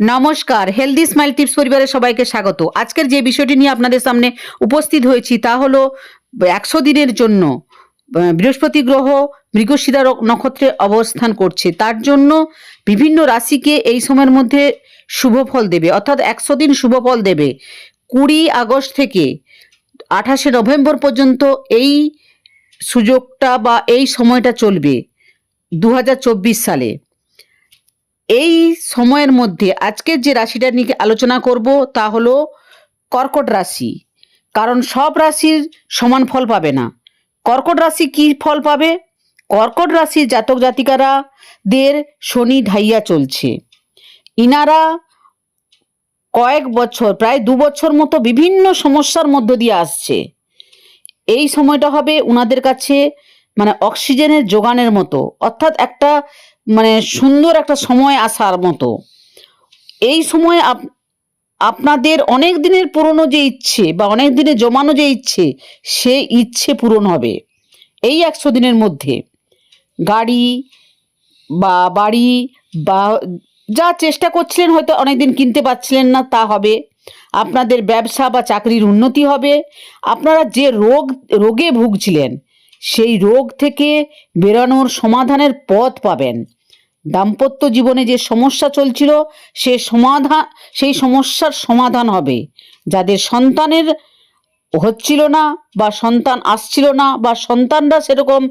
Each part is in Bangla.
নমস্কার হেলদি স্মাইল টিপস পরিবারের সবাইকে স্বাগত। আজকের যে বিষয়টি নিয়ে আপনাদের সামনে উপস্থিত হয়েছি তা হলো একশো দিনের জন্য বৃহস্পতি গ্রহ মৃগশিরা নক্ষত্রে অবস্থান করছে। তার জন্য বিভিন্ন রাশিকে এই সময়ের মধ্যে শুভ ফল দেবে। অর্থাৎ একশো দিন শুভ ফল দেবে। কুড়ি আগস্ট থেকে আঠাশে নভেম্বর পর্যন্ত এই সুযোগটা বা এই সময়টা চলবে দু হাজার চব্বিশ সালে। এই সময়ের মধ্যে আজকের যে রাশিটা নিয়ে আলোচনা করব তা হলো কর্কট রাশি। কারণ সব রাশির সমান ফল পাবে না। কর্কট রাশি কি ফল পাবে? কর্কট রাশির জাতক জাতিকারা দের শনি ঢাইয়া চলছে। ইনারা কয়েক বছর, প্রায় দু বছর মতো বিভিন্ন সমস্যার মধ্য দিয়ে আসছে। এই সময়টা হবে উনাদের কাছে মানে অক্সিজেনের যোগানের মতো। অর্থাৎ একটা মানে সুন্দর একটা সময় আসার মতো। এই সময় আপ- আপনাদের অনেক দিনের পুরনো যে ইচ্ছে বা অনেক দিনের জমানো যে ইচ্ছে, সে ইচ্ছে পূরণ হবে। এই একশো দিনের মধ্যে। গাড়ি বা বাড়ি বা যা চেষ্টা করছিলেন হয়তো অনেকদিন কিনতে পারছিলেন না, তা হবে। আপনাদের ব্যবসা বা চাকরির উন্নতি হবে। আপনারা যে রোগ, রোগে ভুগছিলেন, সেই রোগ থেকে বেরোনোর সমাধানের পথ পাবেন। দাম্পত্য জীবনে যে সমস্যা চলছিল, সে সমাধান সেই সমস্যার সমাধান হবে। যাদের সন্তানের হচ্ছিল না বা সন্তান আসছিল না বা সন্তানরা সেরকম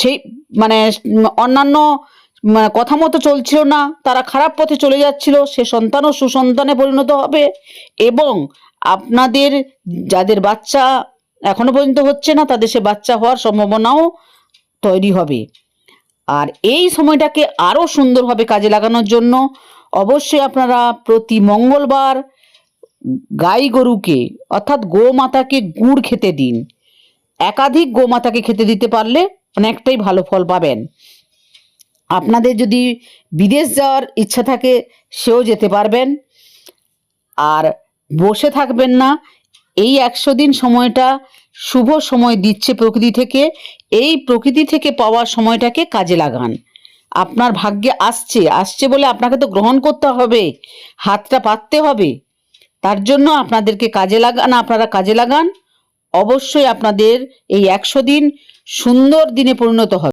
সেই মানে অন্যান্য মানে কথা মতো চলছিল না, তারা খারাপ পথে চলে যাচ্ছিল, সে সন্তানও সুসন্তানে পরিণত হবে এবং আপনাদের যাদের বাচ্চা এখনও পর্যন্ত হচ্ছে না, তাদের সে বাচ্চা হওয়ার সম্ভাবনাও তৈরি হবে। আর এই সময়টাকে আরও সুন্দরভাবে কাজে লাগানোর জন্য অবশ্যই আপনারা প্রতি মঙ্গলবার গাই গরুকে, অর্থাৎ গোমাতাকে গুড় খেতে দিন। একাধিক গোমাতাকে খেতে দিতে পারলে অনেকটাই ভালো ফল পাবেন। আপনাদের যদি বিদেশ যাওয়ার ইচ্ছা থাকে, সেও যেতে পারবেন। আর বসে থাকবেন না এই একশো দিন সময়টা শুভ সময় দিচ্ছে প্রকৃতি থেকে, এই প্রকৃতি থেকে পাওয়া সময়টাকে কাজে লাগান। আপনার ভাগ্যে আসছে আসছে বলে আপনাকে তো গ্রহণ করতে হবে, হাতটা পাততে হবে। তার জন্য আপনাদেরকে কাজে লাগান, আপনারা কাজে লাগান। অবশ্যই আপনাদের এই একশো দিন সুন্দর দিনে পরিণত হবে।